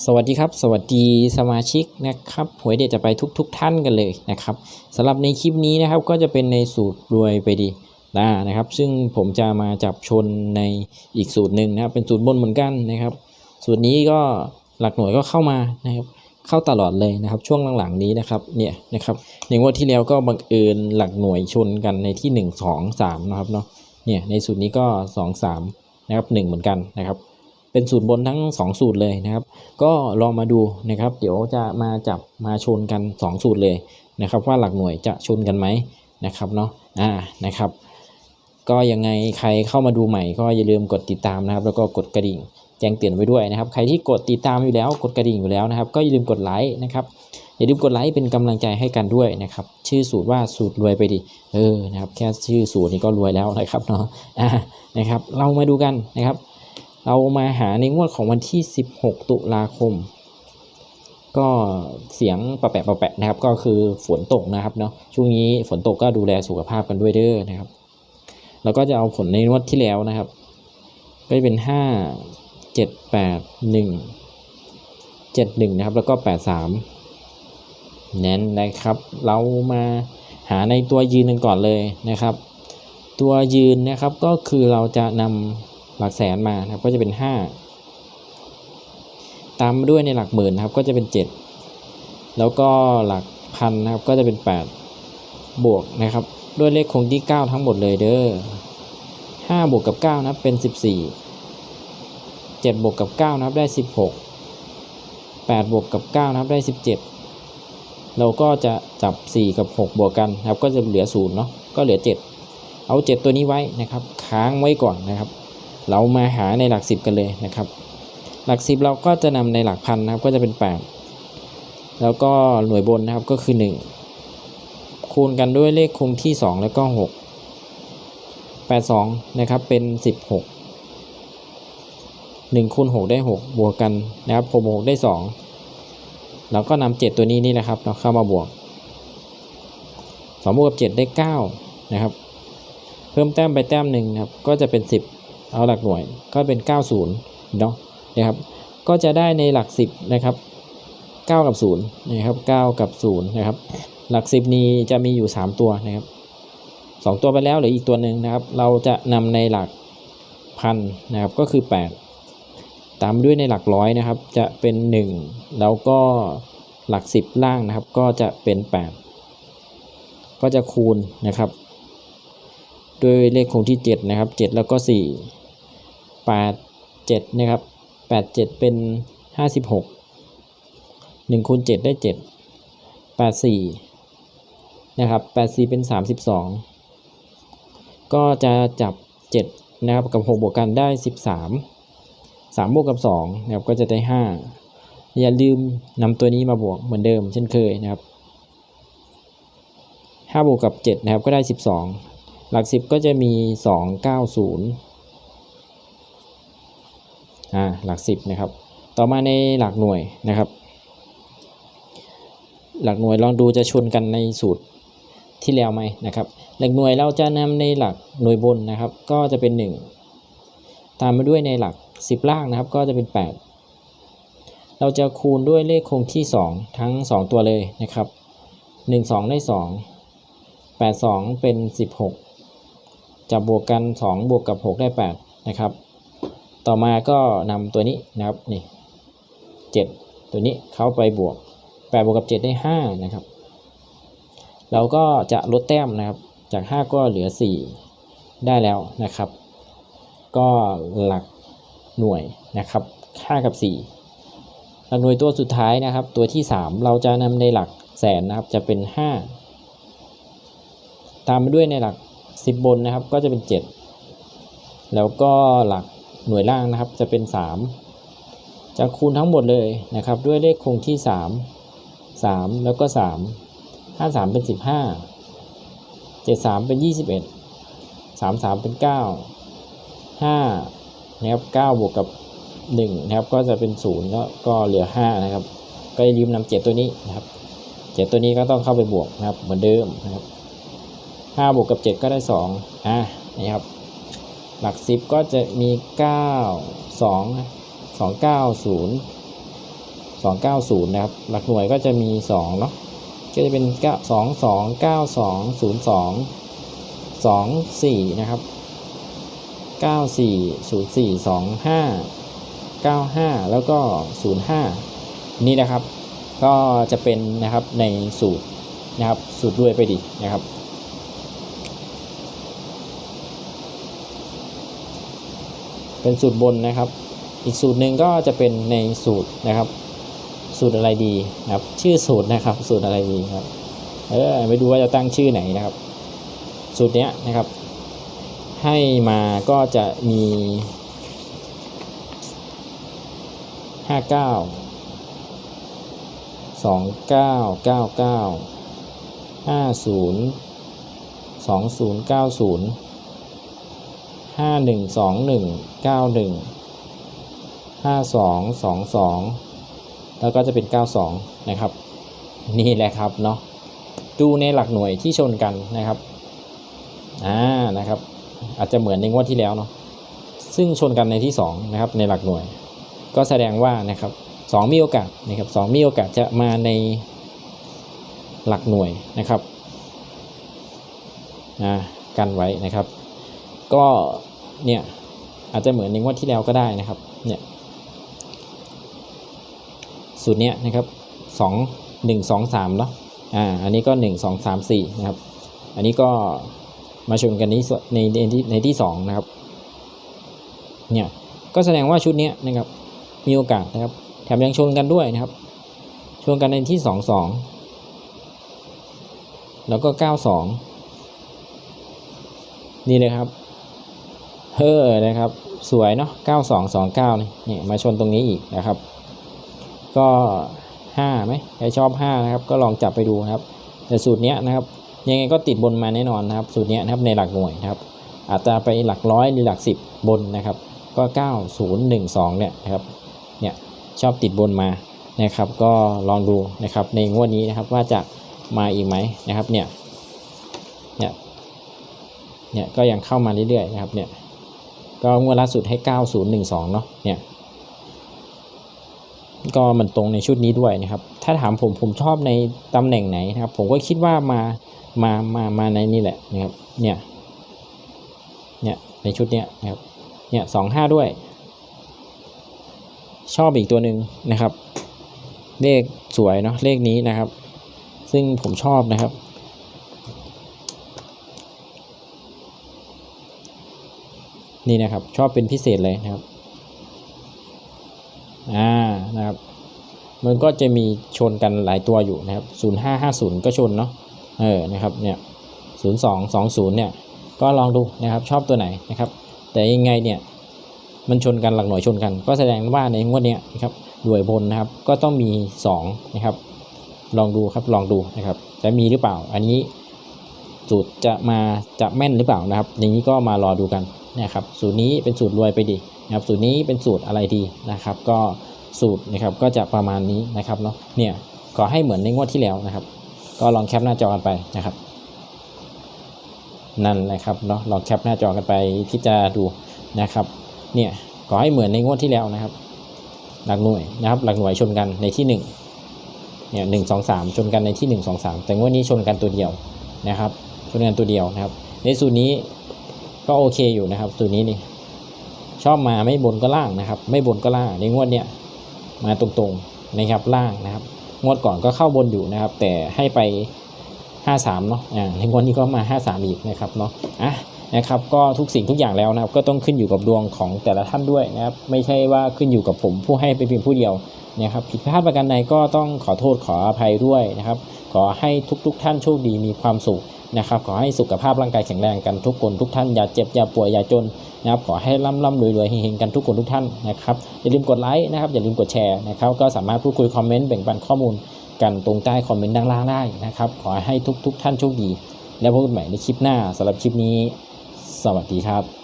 สวัสดีครับ สวัสดีสมาชิกนะครับหวยเด็ดจะไปทุกๆทท่านกันเลยนะครับสำหรับในคลิปนี้นะครับก็จะเป็นในสูตรรวยไปดีนะนะครับ ซึ่งผมจะมาจับชนในอีกสูตรหนึ่งนะครับเป็นสูตรบนเหมือนกันนะครับ สูตรนี้ก็หลักหน่วยก็เข้ามานะครับเข้าตลอดเลยนะครับ ช่วงหลังๆนี้นะครับเนี่ยนะครับในงวดที่แล้วก็บังเอิญหลักหน่วยชนกันในที่ 1 2 3นะครับเนาะเนี่ยในสูตรนี้ก็ 2 3นะครับ1เหมือนกันนะครับ เป็นสูตรบนทั้ง 2 สูตรเลยนะครับ ก็ลองมาดูนะครับ เดี๋ยวจะมาจับมาชนกัน 2 สูตรเลยนะครับ ว่าหลักหน่วยจะชนกันไหมนะครับเนาะอ่านะครับ ก็ยังไงใครเข้ามาดูใหม่ก็อย่าลืมกดติดตามนะครับ แล้วก็กดกระดิ่งแจ้งเตือนไว้ด้วยนะครับ ใครที่กดติดตามอยู่แล้วกดกระดิ่งอยู่แล้วนะครับ ก็อย่าลืมกดไลค์นะครับอย่าลืมกดไลค์เป็นกำลังใจให้กันด้วยนะครับ ชื่อสูตรว่าสูตรรวยไปดิเออนะครับ แค่ชื่อสูตรนี้ก็รวยแล้วนะครับเนาะอ่านะครับ เรามาดูกันนะครับ เรามาหาในงวดของวันที่ 16 ตุลาคม ก็เสียงประแปะประแปะนะครับ ก็คือฝนตกนะครับเนาะช่วงนี้ฝนตกก็ดูแลสุขภาพกันด้วยเด้อนะครับ แล้วก็จะเอาผลในงวดที่แล้วนะครับ ก็จะเป็น 5 7 8 1 7 1 นะครับ แล้วก็ 8 3เน้นนะครับ เรามาหาในตัวยืนกันก่อนเลยนะครับ ตัวยืนนะครับก็คือเราจะนำ หลักแสนมานะครับก็จะเป็น 5 ตามมาด้วยในหลักหมื่นนะครับก็จะเป็น 7 แล้วก็หลักพันนะครับก็จะเป็น 8 บวกนะครับด้วยเลขคงที่ 9 ทั้งหมดเลยเด้อ5บวกกับ9นะครับเป็น 14 7บวกกับ9นะครับได้ 16 8บวกกับ9นะครับได้ 17 เราก็จะจับ 4 กับ 6 บวกกันนะครับก็จะเหลือ0เนาะก็เหลือ 7 เอา 7 ตัวนี้ไว้นะครับ ค้างไว้ก่อนนะครับ เรามาหาในหลักสิบกันเลยนะครับ หลักสิบเราก็จะนำในหลักพันนะครับก็จะเป็น 8 แล้วก็หน่วยบนนะครับก็คือ 1 คูณกันด้วยเลขคงที่ 2 แล้วก็ 6 82 นะครับเป็น 16 1คูณ6ได้ 6 บวกกันนะครับผม6ได้ 2 แล้วก็นำ7ตัวนี้นี่นะครับเราเข้ามาบวก2บวกกับ 7 ได้ 9 นะครับ เพิ่มแต้มไปแต้มหนึ่งครับ ก็จะเป็น 10 เอาหลักหน่วยก็เป็น 90เนาะนะครับก็จะได้ในหลัก 10นะครับ9กับ0นะครับ9กับ0นะครับหลัก 10 นี้จะมีอยู่ 3 ตัวนะครับ 2 ตัวไปแล้วเหลืออีกตัวหนึ่งนะครับ เราจะนำในหลักพันนะครับก็คือ 8 ตามด้วยในหลักร้อยนะครับ จะเป็น 1 แล้วก็หลัก 10 ล่างนะครับ ก็จะเป็น 8 ก็จะคูณนะครับ ด้วยเลขคงที่ 7 นะครับ 7 แล้วก็ 4 8 7นะครับ 8 7 เป็น 56 1คูณ7ได้ 7 8 4นะครับ8 4 เป็น 32 ก็จะจับ 7 นะครับ กับ 6 บวกกันได้ 13 3 บวกกับ2นะครับก็จะได้ 5 อย่าลืมนำตัวนี้มาบวกเหมือนเดิมเช่นเคยนะครับ5บวกกับ 7 นะครับก็ได้ 12 หลัก 10 ก็จะมี 2 9 0 อ่าหลักสิบนะครับ ต่อมาในหลักหน่วยนะครับ หลักหน่วยลองดูจะชนกันในสูตรที่แล้วไหมนะครับ หลักหน่วยเราจะนำในหลักหน่วยบนนะครับ ก็จะเป็น 1 ตามมาด้วยในหลัก 10 ล่างนะครับ ก็จะเป็น 8 เราจะคูณด้วยเลขคงที่ 2 ทั้ง 2 ตัวเลยนะครับ 1 2 ได้ 2 8 2 เป็น 16 จะบวกกัน 2 บวกกับ 6 ได้ 8 นะครับ ต่อมาก็นำตัวนี้นะครับนี่เจ็ดตัวนี้เข้าไปบวกแปดบวกกับเจ็ดได้ห้านะครับ เราก็จะลดแต้มนะครับ จากห้าก็เหลือสี่ได้แล้วนะครับ ก็หลักหน่วยนะครับห้ากับสี่หลักหน่วยตัวสุดท้ายนะครับ ตัวที่สามเราจะนำในหลักแสนนะครับ จะเป็นห้าตามมาด้วยในหลักสิบบนนะครับ ก็จะเป็นเจ็ดแล้วก็หลัก หน่วยล่างนะครับจะเป็น 3 จะคูณทั้งหมดเลยนะครับ ด้วยเลขคงที่ 3 3 แล้วก็ 3 5 3 เป็น 15 7 3 เป็น 21 3 3 เป็น 9 5นะครับ9บวกกับ 1 นะครับ ก็จะเป็น0แล้วก็เหลือ 5 นะครับ ก็อย่าลืมนำ7ตัวนี้นะครับ 7 ตัวนี้ก็ต้องเข้าไปบวกนะครับเหมือนเดิมนะครับ5บวกกับ 7 ก็ได้2อ่านี่ครับ หลักสิบก็จะมี 9 2 2 9 0สองเก้าศูนย์นะครับ หลักหน่วยก็จะมีสองเนาะก็จะเป็นเก้าสองสองเก้าสองศูนย์สองสองสี่นะครับเก้าสี่ศูนย์สี่สองห้าเก้าห้าแล้วก็ศูนย์ห้านี่นะครับ ก็จะเป็นนะครับในสูตรนะครับ สูตรด้วยไปดีนะครับ เป็นสูตรบนนะครับ อีกสูตรหนึ่งก็จะเป็นในสูตรนะครับ สูตรอะไรดีครับ ชื่อสูตรนะครับ สูตรอะไรดีครับ เออไปดูว่าจะตั้งชื่อไหนนะครับ สูตรเนี้ยนะครับ ให้มาก็จะมีห้าเก้าสองเก้าเก้าเก้าห้าศูนย์สองศูนย์เก้าศูนย์ ห้าศูนย์สองศูนย์เก้าศูนย์ห้าหนึ่งสองหนึ่งเก้าหนึ่งห้าสองสองสองแล้วก็จะเป็นเก้าสองนะครับ นี่แหละครับเนาะดูในหลักหน่วยที่ชนกันนะครับอ่านะครับ อาจจะเหมือนในงวดที่แล้วเนาะซึ่งชนกันในที่สองนะครับ ในหลักหน่วย ก็แสดงว่านะครับสองมีโอกาสนะครับสองมีโอกาสจะมาในหลักหน่วยนะครับอ่ากันไว้นะครับ ก็เนี่ยอาจจะเหมือนในงวดที่แล้วก็ได้นะครับเนี่ยสูตรเนี้ยนะครับสองหนึ่งสองสามเนาะอ่าอันนี้ก็หนึ่งสองสามสี่นะครับ อันนี้ก็มาชนกันนี้ในในที่ในที่สองนะครับเนี่ยก็แสดงว่าชุดเนี้ยนะครับมีโอกาสนะครับ แถมยังชนกันด้วยนะครับ ชนกันในที่สองสองแล้วก็เก้าสองนี่เลยครับ เฮ้อนะครับ สวยเนาะ9229นี่นี่มาชนตรงนี้อีกนะครับ ก็5ไหมใครชอบ5นะครับ ก็ลองจับไปดูนะครับ แต่สูตรเนี้ยนะครับ ยังไงก็ติดบนมาแน่นอนนะครับ สูตรเนี้ยนะครับในหลักหน่วยนะครับ อาจจะไปหลักร้อยหรือหลัก 10 บนนะครับ ก็ 9012เนี่ยนะครับเนี่ยชอบติดบนมานะครับ ก็ลองดูนะครับ ในงวดนี้นะครับว่าจะมาอีกไหมนะครับเนี่ยเนี่ยเนี่ยก็ยังเข้ามาเรื่อยๆนะครับเนี่ย ก็งวดล่าสุดให้ 9012 เนาะเนี่ยก็มันตรงในชุดนี้ด้วยนะครับ ถ้าถามผมผมชอบในตำแหน่งไหนนะครับ ผมก็คิดว่ามามามามาในนี่แหละนะครับเนี่ยเนี่ยในชุดเนี้ยนะครับเนี่ยสองห้าด้วย ชอบอีกตัวหนึ่งนะครับ เลขสวยเนาะเลขนี้นะครับ ซึ่งผมชอบนะครับ นี่นะครับ ชอบเป็นพิเศษเลยนะครับอ่านะครับ มันก็จะมีชนกันหลายตัวอยู่นะครับ 0550 ก็ชนเนาะเออนะครับเนี่ย0220 เนี่ยก็ลองดูนะครับชอบตัวไหนนะครับ แต่ยังไงเนี่ยมันชนกันหลักหน่วยชนกัน ก็แสดงว่าในงวดเนี้ยนะครับหน่วยบนนะครับก็ต้องมี2นะครับลองดูครับลองดูนะครับจะมีหรือเปล่า อันนี้สูตรจะมาจะแม่นหรือเปล่านะครับอย่างนี้ก็มารอดูกัน นะครับสูตรนี้เป็นสูตรรวยไปดีนะครับสูตรนี้เป็นสูตรอะไรดีนะครับ ก็สูตรนะครับก็จะประมาณนี้นะครับเนาะเนี่ยขอให้เหมือนในงวดที่แล้วนะครับ ก็ลองแคปหน้าจอกันไปนะครับ นั่นแหละครับเนาะลองแคปหน้าจอกันไปพิจารณาดูนะครับ เนี่ยขอให้เหมือนในงวดที่แล้วนะครับ หลักหน่วยนะครับ หลักหน่วยชนกันในที่หนึ่งเนี่ยหนึ่งสองสามชนกันในที่หนึ่งสองสามแต่งวดนี้ชนกันตัวเดียวนะครับชนกันตัวเดียวนะครับ ในสูตรนี้ ก็โอเคอยู่นะครับสูตรนี้นี่ชอบมาไม่บนก็ล่างนะครับ ไม่บนก็ล่างในงวดเนี้ยมาตรงๆนะครับล่างนะครับ งวดก่อนก็เข้าบนอยู่นะครับ แต่ให้ไป 53เนาะอ่าในงวดนี้ก็มา 53 อีกนะครับเนาะอะนะครับก็ทุกสิ่งทุกอย่างแล้วนะครับ ก็ต้องขึ้นอยู่กับดวงของแต่ละท่านด้วยนะครับ ไม่ใช่ว่าขึ้นอยู่กับผมผู้ให้เป็นเพียงผู้เดียวนะครับผิดพลาดประการใดก็ต้องขอโทษขออภัยด้วยนะครับ ขอให้ทุกๆท่านโชคดีมีความสุข นะครับขอให้สุขภาพร่างกายแข็งแรงกันทุกคนทุกท่านอย่าเจ็บอย่าป่วยอย่าจนนะครับขอให้ร่ำร่ำรวยรวยเฮงๆกันทุกคนทุกท่านนะครับอย่าลืมกดไลค์นะครับอย่าลืมกดแชร์นะครับก็สามารถพูดคุยคอมเมนต์แบ่งปันข้อมูลกันตรงใต้คอมเมนต์ด้านล่างได้นะครับขอให้ทุกๆท่านโชคดี แล้วพบกันใหม่ในคลิปหน้าสำหรับคลิปนี้ สวัสดีครับ